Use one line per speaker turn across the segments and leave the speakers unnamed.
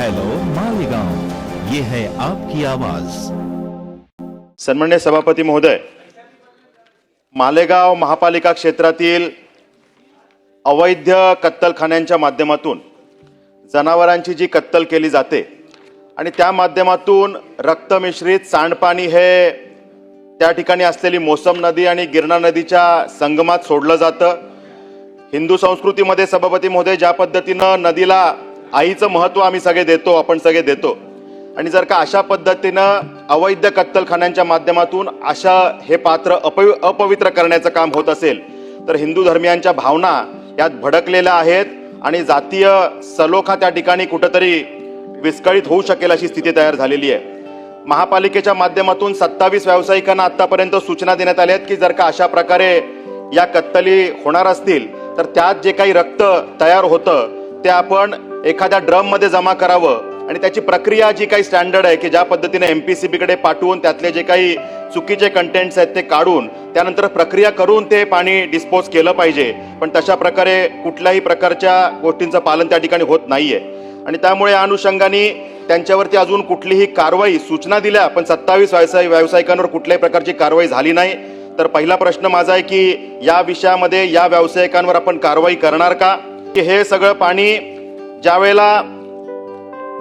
Hello Malegaon. ये है आपकी आवाज।
सन्मान्य सभापती महोदय मालेगाव महापालिका क्षेत्रातील अवैध कत्तलखान्यांच्या माध्यमातून जनावरांची जी कत्तल केली जाते आणि त्या माध्यमातून रक्तमिश्रित सांडपाणी हे त्या ठिकाणी असलेली मोसम नदी आणि गिरणा नदीच्या संगमात सोडलं जातं. हिंदू संस्कृतीमध्ये सभापती महोदय ज्या पद्धतीनं नदीला आईचं महत्त्व आम्ही सगळे देतो आपण सगळे देतो. आणि जर का अशा पद्धतीनं अवैध कत्तलखान्यांच्या माध्यमातून अशा हे पात्र अपवि अपवित्र करण्याचं काम होत असेल तर हिंदू धर्मियांच्या भावना यात भडकलेल्या आहेत आणि जातीय सलोखा त्या ठिकाणी कुठंतरी विस्कळीत होऊ शकेल अशी स्थिती तयार झालेली आहे. महापालिकेच्या माध्यमातून सत्तावीस व्यावसायिकांना आतापर्यंत सूचना देण्यात आल्या आहेत की जर का अशा प्रकारे या कत्तली होणार असतील तर त्यात जे काही रक्त तयार होतं ते आपण एखाद्या ड्रममध्ये जमा करावं आणि त्याची प्रक्रिया जी काही स्टँडर्ड आहे की ज्या पद्धतीने एम पी सी बीकडे पाठवून त्यातले जे काही चुकीचे कंटेंट्स आहेत ते काढून त्यानंतर प्रक्रिया करून ते पाणी डिस्पोज केलं पाहिजे. पण तशा प्रकारे कुठल्याही प्रकारच्या गोष्टींचं पालन त्या ठिकाणी होत नाहीये. आणि त्यामुळे या अनुषंगाने त्यांच्यावरती अजून कुठलीही कारवाई सूचना दिल्या पण सत्तावीस व्यवसाय व्यावसायिकांवर कुठल्याही प्रकारची कारवाई झाली नाही. तर पहिला प्रश्न माझा आहे की या विषयामध्ये या व्यावसायिकांवर आपण कारवाई करणार का? की हे सगळं पाणी ज्या वेळेला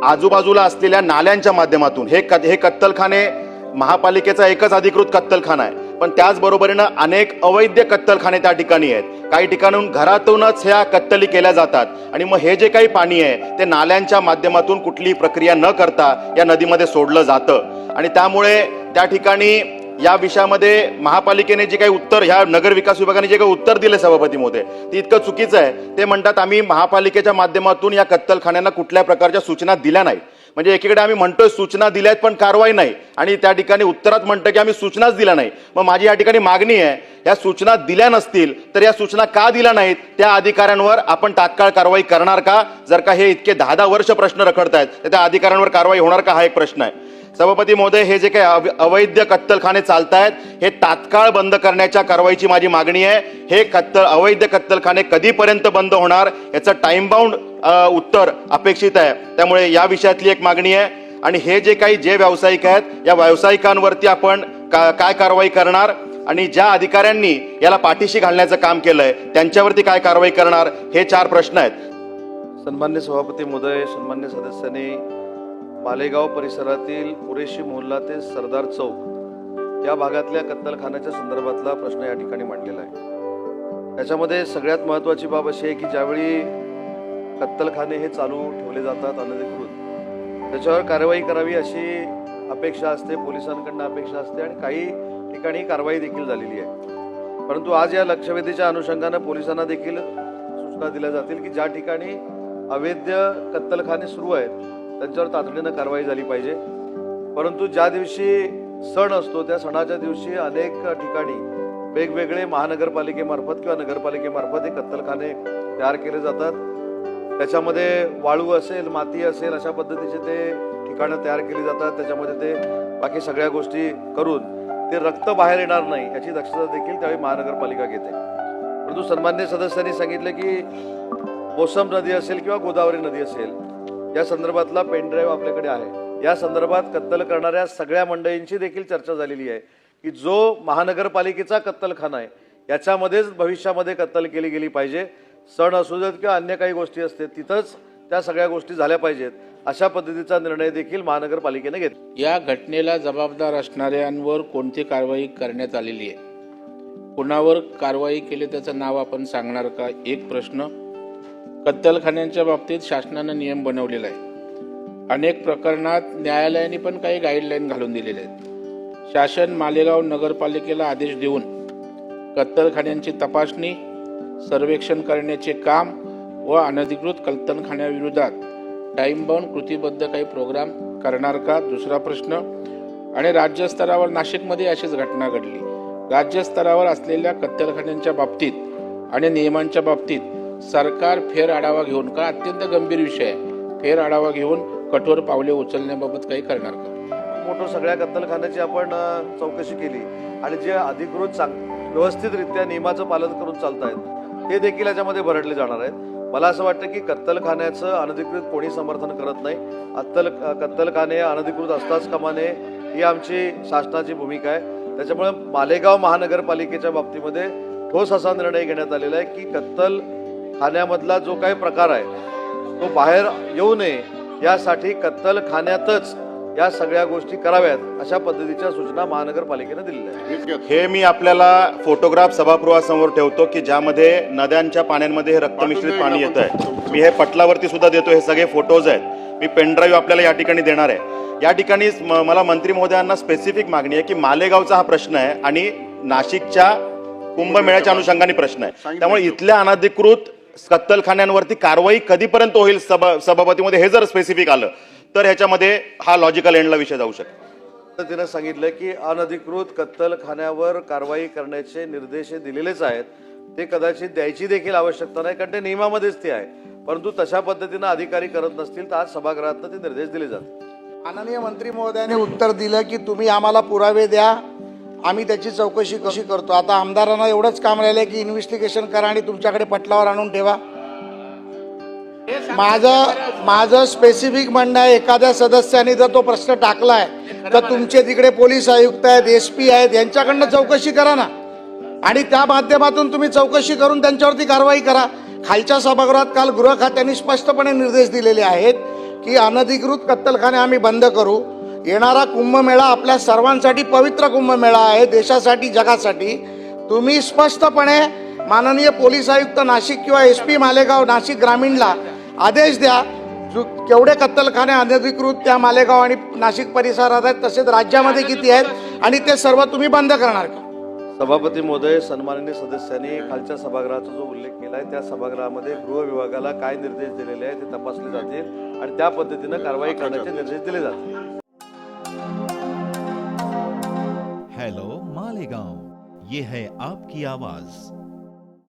आजूबाजूला असलेल्या नाल्यांच्या माध्यमातून हे क हे कत्तलखाने महापालिकेचा एकच अधिकृत कत्तलखाना आहे. पण त्याचबरोबरीनं अनेक अवैध कत्तलखाने त्या ठिकाणी आहेत. काही ठिकाणून घरातूनच ह्या कत्तली केल्या जातात. आणि मग हे जे काही पाणी आहे ते नाल्यांच्या माध्यमातून कुठलीही प्रक्रिया न करता या नदीमध्ये सोडलं जातं. आणि त्यामुळे त्या ठिकाणी या विषयामध्ये महापालिकेने जे काही उत्तर ह्या नगर विकास विभागाने जे काही उत्तर दिले सभापती मोदे ते इतकं चुकीचं आहे. ते म्हणतात आम्ही महापालिकेच्या माध्यमातून या कत्तलखान्यांना कुठल्या प्रकारच्या सूचना दिल्या नाही म्हणजे एकीकडे आम्ही म्हणतोय सूचना दिल्यात पण कारवाई नाही. आणि त्या ठिकाणी उत्तरात म्हणतं की आम्ही सूचनाच दिल्या नाही मग माझी या ठिकाणी मागणी आहे या सूचना दिल्या नसतील तर या सूचना का दिल्या नाहीत त्या अधिकाऱ्यांवर आपण तात्काळ कारवाई करणार का? जर का हे इतके दहा दहा वर्ष प्रश्न रखडतायत तर त्या अधिकाऱ्यांवर कारवाई होणार का? हा एक प्रश्न आहे. सभापती महोदय हे जे काही अव- अवैध कत्तलखाने चालत आहेत हे तात्काळ बंद करण्याच्या कारवाईची माझी मागणी आहे. हे कत्तल अवैध कत्तलखाने कधीपर्यंत बंद होणार याचं टाइम बाउंड उत्तर अपेक्षित आहे. त्यामुळे या विषयातली एक मागणी आहे. आणि हे जे काही जे व्यावसायिक आहेत या व्यावसायिकांवरती आपण का काय कारवाई करणार आणि ज्या अधिकाऱ्यांनी याला पाठीशी घालण्याचं काम केलंय त्यांच्यावरती काय कारवाई करणार हे चार प्रश्न आहेत.
सन्मान्य सभापती महोदय सन्मान्य सदस्यांनी मालेगाव परिसरातील पुरेशी मोहल्ला ते सरदार चौक या भागातल्या कत्तलखान्याच्या संदर्भातला प्रश्न या ठिकाणी मांडलेला आहे. त्याच्यामध्ये सगळ्यात महत्त्वाची बाब अशी आहे की ज्यावेळी कत्तलखाने हे चालू ठेवले जातात अनधिकृत. त्याच्यावर कारवाई करावी अशी अपेक्षा असते पोलिसांकडनं अपेक्षा असते आणि काही ठिकाणी कारवाई देखील झालेली आहे. परंतु आज या लक्षवेधीच्या अनुषंगानं पोलिसांना देखील सूचना दिल्या जातील की ज्या ठिकाणी अवैध कत्तलखाने सुरू आहेत त्यांच्यावर तातडीनं कारवाई झाली पाहिजे. परंतु ज्या दिवशी सण असतो त्या सणाच्या दिवशी अनेक ठिकाणी वेगवेगळे महानगरपालिकेमार्फत किंवा नगरपालिकेमार्फत हे कत्तलखाने तयार केले जातात. त्याच्यामध्ये वाळू असेल माती असेल अशा पद्धतीचे ते ठिकाणं तयार केली जातात. त्याच्यामध्ये ते बाकी सगळ्या गोष्टी करून ते रक्त बाहेर येणार नाही याची दक्षता देखील त्यावेळी महानगरपालिका घेते. परंतु सन्मान्य सदस्यांनी सांगितलं की मोसम नदी असेल किंवा गोदावरी नदी असेल या संदर्भातला पेनड्राईव्ह आपल्याकडे आहे. या संदर्भात कत्तल करणाऱ्या सगळ्या मंडळींची देखील चर्चा झालेली आहे की जो महानगरपालिकेचा कत्तलखाना आहे याच्यामध्येच भविष्यामध्ये कत्तल केली गेली पाहिजे. सण असू देत किंवा अन्य काही गोष्टी असते तिथंच त्या सगळ्या गोष्टी झाल्या पाहिजेत. अशा पद्धतीचा निर्णय देखील महानगरपालिकेने घेतला.
या घटनेला जबाबदार असणाऱ्यांवर कोणती कारवाई करण्यात आलेली आहे? कुणावर कारवाई केली त्याचं नाव आपण सांगणार का? एक प्रश्न. कत्तलखान्यांच्या बाबतीत शासनानं नियम बनवलेला आहे. अनेक प्रकरणात न्यायालयाने पण काही गाईडलाईन घालून दिलेले आहेत. शासन मालेगाव नगरपालिकेला आदेश देऊन कत्तलखान्यांची तपासणी सर्वेक्षण करण्याचे काम व अनधिकृत कत्तलखान्याविरोधात टाइम बाउंड कृतीबद्ध काही प्रोग्राम करणार का? दुसरा प्रश्न. आणि राज्यस्तरावर नाशिकमध्ये अशीच घटना घडली. राज्यस्तरावर असलेल्या कत्तलखान्यांच्या बाबतीत आणि नियमांच्या बाबतीत सरकार फेर आढावा घेऊन का? अत्यंत गंभीर विषय आहे. फेर आढावा घेऊन कठोर पावले उचलण्याबाबत काही करणार का?
मोठं सगळ्या कत्तलखान्याची आपण चौकशी केली. आणि जे अधिकृत चांग व्यवस्थितरित्या नियमाचं पालन करून चालत आहेत हे देखील याच्यामध्ये भरडले जाणार आहेत. मला असं वाटतं की कत्तलखान्याचं अनधिकृत कोणी समर्थन करत नाही. अत्तल कत्तलखाने अनधिकृत असताच कमाने नये ही आमची शासनाची भूमिका आहे. त्याच्यामुळे मालेगाव महानगरपालिकेच्या बाबतीमध्ये ठोस असा निर्णय घेण्यात आलेला आहे की कत्तल खाण्यामधला जो काही प्रकार आहे तो बाहेर येऊ नये यासाठी कत्तलखान्यातच या सगळ्या गोष्टी कराव्यात अशा पद्धतीच्या सूचना महानगरपालिकेने दिलेल्या आहेत.
हे मी आपल्याला फोटोग्राफ सभागृहासमोर ठेवतो की ज्यामध्ये नद्यांच्या पाण्यांमध्ये हे रक्तमिश्रित पाणी येत आहे मी हे पटलावरती सुद्धा देतो हे सगळे फोटोज आहेत. मी पेनड्राईव्ह आपल्याला या ठिकाणी देणार आहे. या ठिकाणी मला मंत्री महोदयांना स्पेसिफिक मागणी आहे की मालेगावचा हा प्रश्न आहे आणि नाशिकच्या कुंभमेळ्याच्या अनुषंगाने प्रश्न आहे. त्यामुळे इथल्या अनधिकृत कत्तलखान्यांवरती कारवाई कधीपर्यंत होईल सभा सभापतीमध्ये हे जर स्पेसिफिक आलं तर ह्याच्यामध्ये हा लॉजिकल एंडला विषय जाऊ शकतो.
पद्धतीनं सांगितलं की अनधिकृत कत्तलखान्यावर कारवाई करण्याचे निर्देश दिलेलेच आहेत. ते कदाचित द्यायची देखील आवश्यकता नाही कारण ते नियमामध्येच ते आहे. परंतु तशा पद्धतीनं अधिकारी करत नसतील तर आज सभागृहात ते निर्देश दिले जातील.
माननीय मंत्री महोदयाने उत्तर दिलं की तुम्ही आम्हाला पुरावे द्या आम्ही त्याची चौकशी कशी करतो. आता आमदारांना एवढंच काम राहिलं की इन्व्हेस्टिगेशन करा आणि तुमच्याकडे पटलावर आणून ठेवा. माझं माझं स्पेसिफिक म्हणणं आहे एखाद्या सदस्याने जर तो प्रश्न टाकलाय तर तुमचे तिकडे पोलीस आयुक्त आहेत एस पी आहेत यांच्याकडनं चौकशी करा ना. आणि त्या माध्यमातून तुम्ही चौकशी करून त्यांच्यावरती कारवाई करा. खालच्या सभागृहात काल गृह खात्याने स्पष्टपणे निर्देश दिलेले आहेत की अनधिकृत कत्तलखाने आम्ही बंद करू. येणारा कुंभमेळा आपल्या सर्वांसाठी पवित्र कुंभमेळा आहे देशासाठी जगासाठी. तुम्ही स्पष्टपणे माननीय पोलीस आयुक्त नाशिक किंवा एस पी मालेगाव नाशिक ग्रामीणला आदेश द्या. जो केवढे कत्तलखाने अनधिकृत त्या मालेगाव आणि नाशिक परिसरात आहेत तसेच राज्यामध्ये किती आहेत आणि ते सर्व तुम्ही बंद करणार का?
सभापती महोदय सन्माननीय सदस्यांनी खालच्या सभागृहाचा जो उल्लेख केला आहे त्या सभागृहामध्ये गृह विभागाला काय निर्देश दिलेले आहेत ते तपासले जातील आणि त्या पद्धतीनं कारवाई करण्याचे निर्देश दिले जातील.
हेलो मालेगांव. ये है आपकी आवाज.